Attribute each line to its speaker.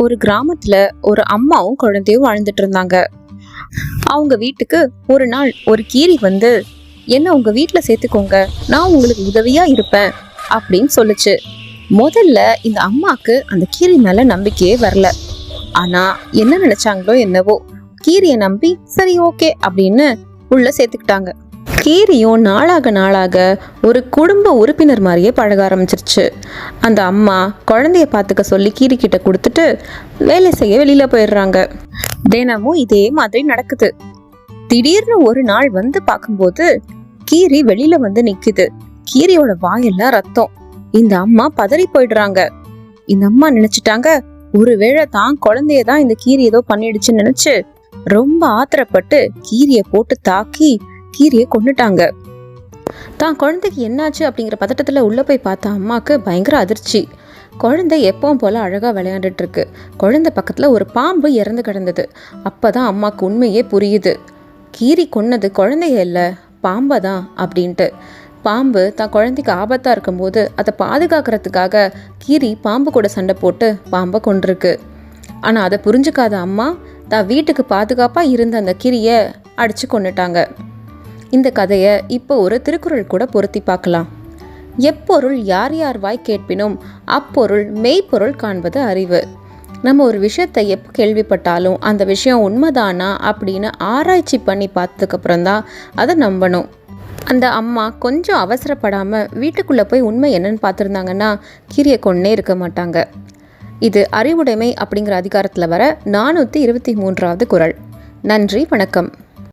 Speaker 1: ஒரு கிராமத்துல ஒரு அம்மாவும் குழந்தையும் வாழ்ந்துட்டு இருந்தாங்க. அவங்க வீட்டுக்கு ஒரு நாள் ஒரு கீரி வந்து என்ன உங்க வீட்டுல சேர்த்துக்கோங்க நான் உங்களுக்கு உதவியா இருப்பேன் அப்படின்னு சொல்லுச்சு. முதல்ல இந்த அம்மாக்கு அந்த கீரி மேல நம்பிக்கையே வரல. ஆனா என்ன நினைச்சாங்களோ என்னவோ கீரியை நம்பி சரி ஓகே அப்படின்னு உள்ள சேர்த்துக்கிட்டாங்க. கீரியும் நாளாக நாளாக ஒரு குடும்ப உறுப்பினர் மாதிரியே பழக ஆரம்பிச்சிருச்சு. அந்த அம்மா குழந்தைய பார்த்துக்க சொல்லி கீரி கிட்ட கொடுத்துட்டு வேலை செய்ய வெளியில போயிடுறாங்க. தினமும் இதே மாதிரி நடக்குது. திடீர்னு ஒரு நாள் வந்து பார்க்கும்போது கீரி வெளியில வந்து நிக்குது. கீரியோட வாயெல்லாம் ரத்தம். இந்த அம்மா பதறி போயிடுறாங்க. இந்த அம்மா நினைச்சிட்டாங்க ஒருவேளை தான் குழந்தைய தான் இந்த கீரி ஏதோ பண்ணிடுச்சுன்னு நினைச்சு ரொம்ப ஆத்திரப்பட்டு கீரியை போட்டு தாக்கி கீரியை கொண்டுட்டாங்க தான் குழந்தைக்கு என்னாச்சு அப்படிங்கிற பதட்டத்தில் உள்ளே போய் பார்த்த அம்மாவுக்கு பயங்கர அதிர்ச்சி. குழந்தை எப்பவும் போல் அழகாக விளையாண்டுட்டு இருக்கு. குழந்தை பக்கத்தில் ஒரு பாம்பு இறந்து கிடந்தது. அப்போ தான் அம்மாவுக்கு உண்மையே புரியுது. கீரி கொன்னது குழந்தைய இல்லை பாம்பை தான் அப்படின்ட்டு. பாம்பு தான் குழந்தைக்கு ஆபத்தாக இருக்கும்போது அதை பாதுகாக்கிறதுக்காக கீரி பாம்பு கூட சண்டை போட்டு பாம்பை கொண்டிருக்கு ஆனால் அதை புரிஞ்சுக்காத அம்மா தான் வீட்டுக்கு பாதுகாப்பாக இருந்த அந்த கீரியை அடித்து கொன்னுட்டாங்க. இந்த கதையை இப்போ ஒரு திருக்குறள் கூட பொருத்தி பார்க்கலாம். எப்பொருள் யார் யார் வாய் கேட்பினும் அப்பொருள் மெய்ப்பொருள் காண்பது அறிவு. நம்ம ஒரு விஷயத்தை எப்போ கேள்விப்பட்டாலும் அந்த விஷயம் உண்மைதானா அப்படின்னு ஆராய்ச்சி பண்ணி பார்த்ததுக்கப்புறம் தான் அதை நம்பணும். அந்த அம்மா கொஞ்சம் அவசரப்படாமல் வீட்டுக்குள்ளே போய் உண்மை என்னன்னு பார்த்துருந்தாங்கன்னா கீரியை கொண்டே இருக்க மாட்டாங்க. இது அறிவுடைமை அப்படிங்கிற அதிகாரத்தில் வர நானூற்றி இருபத்தி மூன்றாவது குறள். நன்றி வணக்கம்.